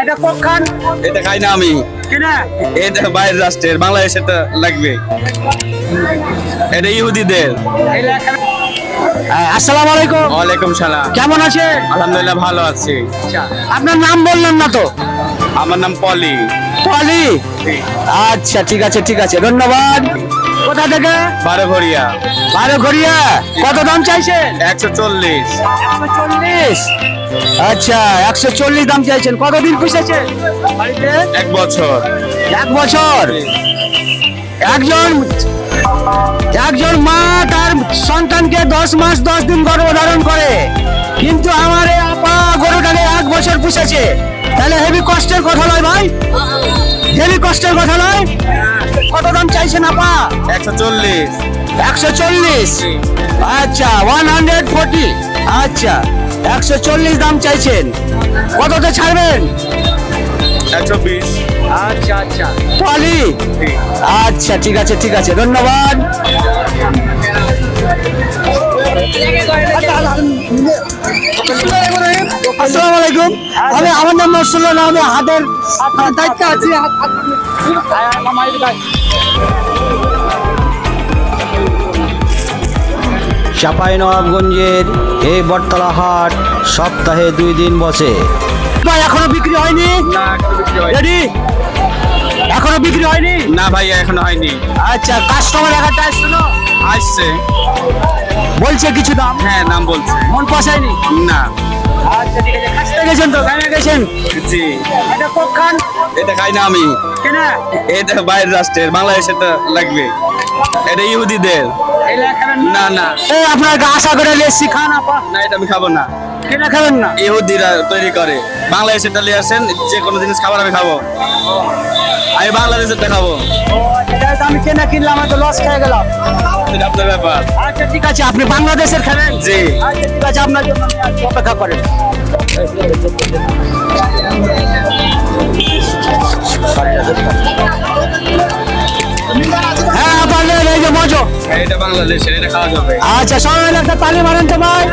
এটা কখন? এটা খাই না আমি। কিনা? এটা বাইরের রাষ্ট্রের বাংলাদেশে তো লাগবে। এটা ইহুদিদের। আসসালামু আলাইকুম। ওয়ালাইকুম সালাম। কেমন আছেন? আলহামদুলিল্লাহ ভালো আছি। আপনার নাম বললেন না তো? আমার নাম পলি। পলি? আচ্ছা ঠিক আছে ঠিক আছে ধন্যবাদ। কোথা থেকে? বারো ভরিয়া বারো ঘড়িয়া কত দাম চাইছেন? একশো চল্লিশ। একশো চল্লিশ? আচ্ছা একশো চল্লিশ দাম চাইছেন। কতদিন পুষেছেন বাড়িতে? এক বছর। এক বছর? একজন একজন মা তার সন্তানকে দশ মাস দশ দিন গর্ভধারণ করে। কিন্তু আমার এই আপা গরুটাকে এক বছর পুষেছে। তাহলে হেভি কষ্টের কথা নয় ভাই। কষ্টের কথা নয়? কত দাম চাইছেন আপা? একশো চল্লিশ। একশো চল্লিশ? আচ্ছা ওয়ান হান্ড্রেড ফোর্টি আচ্ছা একশো চল্লিশ দাম চাইছেন। কততে ছাড়বেন? একশো বিশ। আচ্ছা আচ্ছা। পালি আচ্ছা ঠিক আছে ঠিক আছে। ধন্যবাদ। আলাইকুম আমি আমার নাম নসরুল্লাহ না আমি হাটের দায়িত্ব আছি। চাঁপাইনবাবগঞ্জের এই বটতলা হাট সপ্তাহে দুই দিন বসে। এখনও বিক্রি হয়নি। না এখনও বিক্রি হয়নি। রেডি এখনও বিক্রি হয়নি? না ভাই এখনও হয়নি। আচ্ছা কাস্টমার একাটা আসছিল আসছে। বলছে কিছু দাম? হ্যাঁ নাম বলছে। মন পছায়নি না। আচ্ছা ঠিক আছে খাসতে গেছেন তো গানে গেছেন? জি। এটা কখন এটা খাই না আমি। কেনা? এটা বাইরের রাষ্ট্রের বাংলাদেশে লাগবে। এটা ইহুদিদের। না? না এই আপনার গা আশা করে লেসি খান আপা। না এটা আমি খাব না। কেনা খাবেন না? ইহুদিরা তৈরি করে। বাংলাদেশে আসেন যে কোনো জিনিস খাবার আমি খাব। আমি বাংলাদেশের খাব। আমি কেনা কিনলাম তো লস খেয়ে গেলাম। আপনার ব্যাপার। আচ্ছা ঠিক আছে আপনি বাংলাদেশের খাবেন? জি। আচ্ছা ঠিক আছে আপনার জন্য অপেক্ষা করেন। হ্যাঁ আপনাদের এই যে মজো। এটা বাংলাদেশের এটা খাওয়া যাবে। আচ্ছা সবাই একটা তালি মারেন তো ভাই।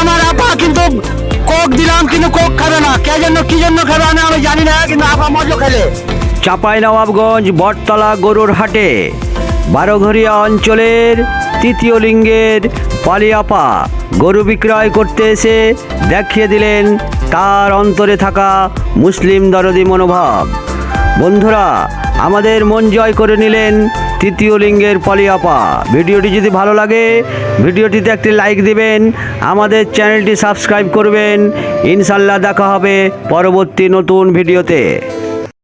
আমার আপা কিন্তু কোক দিলাম কিন্তু কোক খাবে না। কে জন্য কি জন্য খাবে না আমি জানি না কিন্তু আপা মজো খেলে। চাঁপাইনবাবগঞ্জ বটতলা গরুর হাটে বারোঘরিয়া অঞ্চলের তৃতীয় লিঙ্গের পালিয়াপা। গরু বিক্রয় করতে এসে দেখিয়ে দিলেন, তার অন্তরে থাকা মুসলিম দরদি মনোভাব। বন্ধুরা, আমাদের মন জয় করে নিলেন তৃতীয় লিঙ্গের পলিয়াপা। ভিডিওটি যদি ভালো লাগে, ভিডিওটিতে একটি লাইক দিবেন, আমাদের চ্যানেলটি সাবস্ক্রাইব করবেন। ইনশাল্লাহ দেখা হবে পরবর্তী নতুন ভিডিওতে।